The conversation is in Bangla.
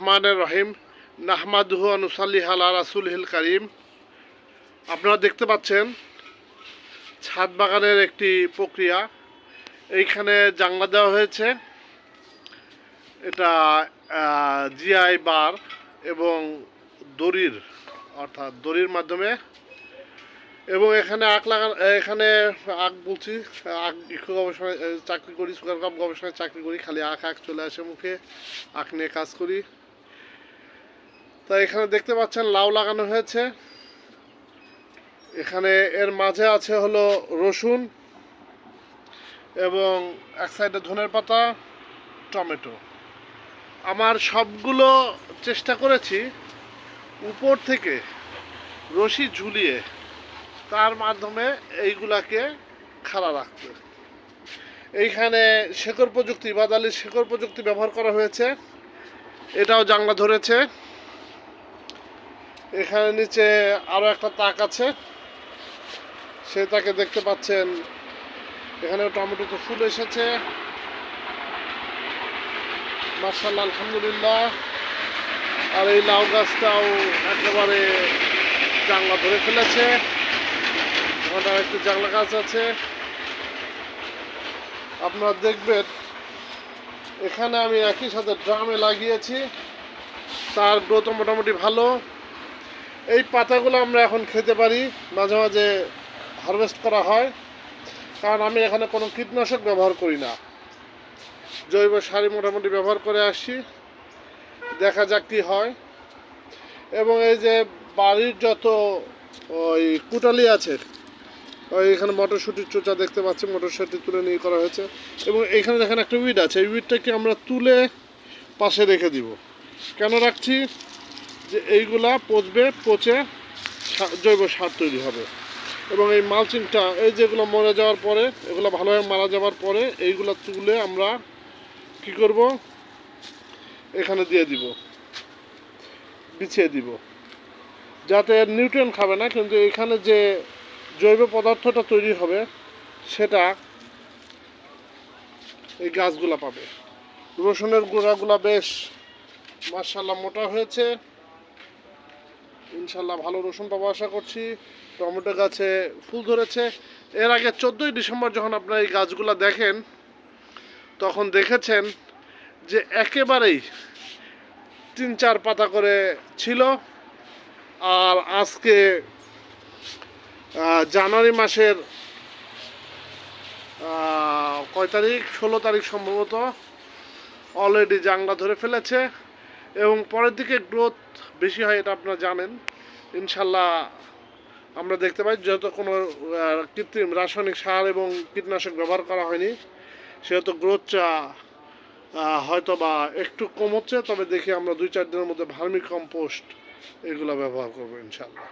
রহমানের রহিম নাহমাদুহ নুসাল্লি আলা রাসুল হিল করিম আপনারা দেখতে পাচ্ছেন, ছাদ বাগানের একটি প্রক্রিয়া। এইখানে জাংলা দেওয়া হয়েছে। এটা জিআই বার এবং দড়ির, অর্থাৎ দড়ির মাধ্যমে। এবং এখানে আখ লাগান এখানে আখ বলছি, আখ ইকো গবেষণায়, চাকরি করি সুগার কাপ গবেষণায় চাকরি করি, খালি আখ আখ চলে আসে মুখে। আখ নিয়ে কাজ করি। তা এখানে দেখতে পাচ্ছেন লাউ লাগানো হয়েছে। এখানে এর মাঝে আছে হলো রসুন এবং এক সাইডে ধনের পাতা, টমেটো। আমার সবগুলো চেষ্টা করেছি উপর থেকে রশি ঝুলিয়ে তার মাধ্যমে এইগুলাকে খাড়া রাখতে। এইখানে শেকড় প্রযুক্তি বাদালির শেকড় প্রযুক্তি ব্যবহার করা হয়েছে। এটাও জাংলা ধরেছে। এখানে নিচে আরও একটা তাক আছে। সেই তাকে দেখতে পাচ্ছেন। এখানে টমেটোতে ফুল এসেছে। মার্শাল্লাহ আলহামদুলিল্লাহ। আর এই লাউ গাছটাও একেবারে জাংলা ধরে ফেলেছে। ওখানে একটু জাংলা গাছ আছে। আপনারা দেখবেন, এখানে আমি একই সাথে ড্রামে লাগিয়েছি। তার গ্রোথ মোটামুটি ভালো। এই পাতাগুলো আমরা এখন খেতে পারি, মাঝে মাঝে হারভেস্ট করা হয়। কারণ আমি এখানে কোনো কীটনাশক ব্যবহার করি না। জৈব সারই মোটামুটি ব্যবহার করে আসি। দেখা যাক কী হয়। এবং এই যে বাড়ির যত ওই কুটালি আছে, ওই এখানে মটরশুটির চোচা দেখতে পাচ্ছি, মটরশুটি তুলে নিয়ে করা হয়েছে। এবং এখানে দেখেন একটা উইড আছে, এই উইডটাকে আমরা তুলে পাশে রেখে দিব। কেন রাখছি? যে এইগুলা পচবে, পচে জৈব সার তৈরি হবে। এবং এই মালচিংটা, এই যেগুলো মরে যাওয়ার পরে, এগুলো ভালোভাবে মারা যাওয়ার পরে, এইগুলো তুলে আমরা কি করব? এখানে দিয়ে দিব। বিছিয়ে দিব। যাতে নিউট্রিয়েন্ট খাবে না, কিন্তু এখানে যে জৈব পদার্থটা তৈরি হবে, সেটা এই গাছগুলা পাবে। রসুনের গোড়াগুলা বেশ মার্শাল্লাহ মোটা হয়েছে। ইনশাল্লাহ ভালো রসুন পাবো আশা করছি। টমেটো গাছে ফুল ধরেছে। এর আগে চোদ্দোই ডিসেম্বর যখন আপনারা এই গাছগুলো দেখেন, তখন দেখেছেন যে একেবারেই তিন চার পাতা করে ছিল। আর আজকে জানুয়ারি মাসের কয় তারিখ? ষোলো তারিখ সম্ভবত। অলরেডি জাংলা ধরে ফেলেছে। এবং পরের দিকে গ্রোথ বেশি হয়, এটা আপনারা জানেন। ইনশাল্লাহ আমরা দেখতে পাই যত কোনো কৃত্রিম রাসায়নিক সার এবং কীটনাশক ব্যবহার করা হয়নি, সেহেতু গ্রোথটা হয়তো বা একটু কম হচ্ছে, তবে দেখি আমরা দুই চার দিনের মধ্যে ভার্মি কম্পোস্ট এগুলো ব্যবহার করব ইনশাল্লাহ।